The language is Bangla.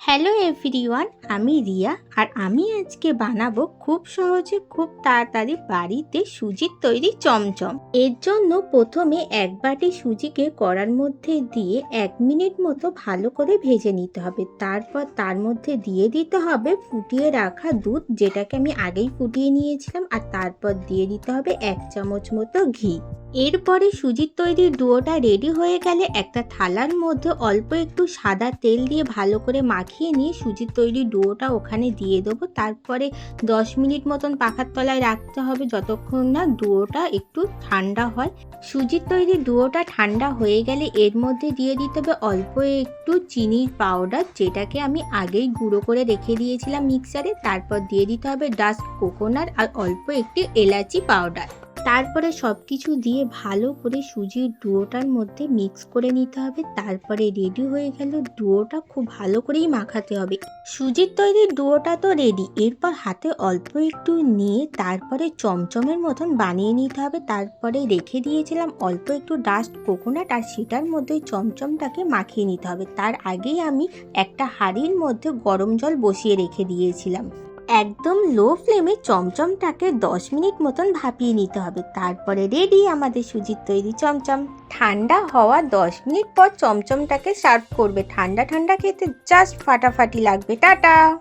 হ্যালো এভরিওয়ান আমি রিয়া আর আমি আজকে বানাবো খুব সহজে খুব তাড়াতাড়ি বাড়িতে সুজির তৈরি চমচম। এর জন্য প্রথমে এক বাটি সুজিকে কড়ার মধ্যে দিয়ে এক মিনিট মতো ভালো করে ভেজে নিতে হবে। তারপর তার মধ্যে দিয়ে দিতে হবে ফুটিয়ে রাখা দুধ যেটাকে আমি আগেই ফুটিয়ে নিয়েছিলাম আর তারপর দিয়ে দিতে হবে এক চামচ মতো ঘি। এরপরে সুজির তৈরি ডুয়োটা রেডি হয়ে গেলে একটা থালার মধ্যে অল্প একটু সাদা তেল দিয়ে ভালো করে মাখিয়ে নিয়ে সুজির তৈরি ডুয়োটা ওখানে দিয়ে দেবো। তারপরে দশ মিনিট মতন পাখার তলায় রাখতে হবে যতক্ষণ না ডুয়োটা একটু ঠান্ডা হয়। সুজির তৈরি ডুয়োটা ঠান্ডা হয়ে গেলে এর মধ্যে দিয়ে দিতে হবে অল্প একটু চিনির পাউডার, যেটাকে আমি আগেই গুঁড়ো করে রেখে দিয়েছিলাম মিক্সারে। তারপর দিয়ে দিতে হবে ডাস্ট কোকোনাট আর অল্প একটি এলাচি পাউডার। তারপরে সব কিছু দিয়ে ভালো করে সুজির ডুয়োটার মধ্যে মিক্স করে নিতে হবে। তারপরে রেডি হয়ে গেল ডুয়োটা, খুব ভালো করেই মাখাতে হবে। সুজির তৈরি ডুয়োটা তো রেডি এরপর হাতে অল্প একটু নিয়ে তারপরে চমচমের মতন বানিয়ে নিতে হবে। তারপরে রেখে দিয়েছিলাম অল্প একটু ডাস্ট কোকোনাট আর সেটার মধ্যে চমচমটাকে মাখিয়ে নিতে হবে। তার আগেই আমি একটা হাঁড়ির মধ্যে গরম জল বসিয়ে রেখে দিয়েছিলাম। একদম লো ফ্লেমে চমচমটাকে দশ মিনিট মতন ভাপিয়ে নিতে হবে। তারপরে রেডি আমাদের সুজির তৈরি চমচম। ঠান্ডা হওয়া দশ মিনিট পর চমচমটাকে সার্ভ করবে। ঠান্ডা ঠান্ডা খেতে জাস্ট ফাটাফাটি লাগবে। টাটা!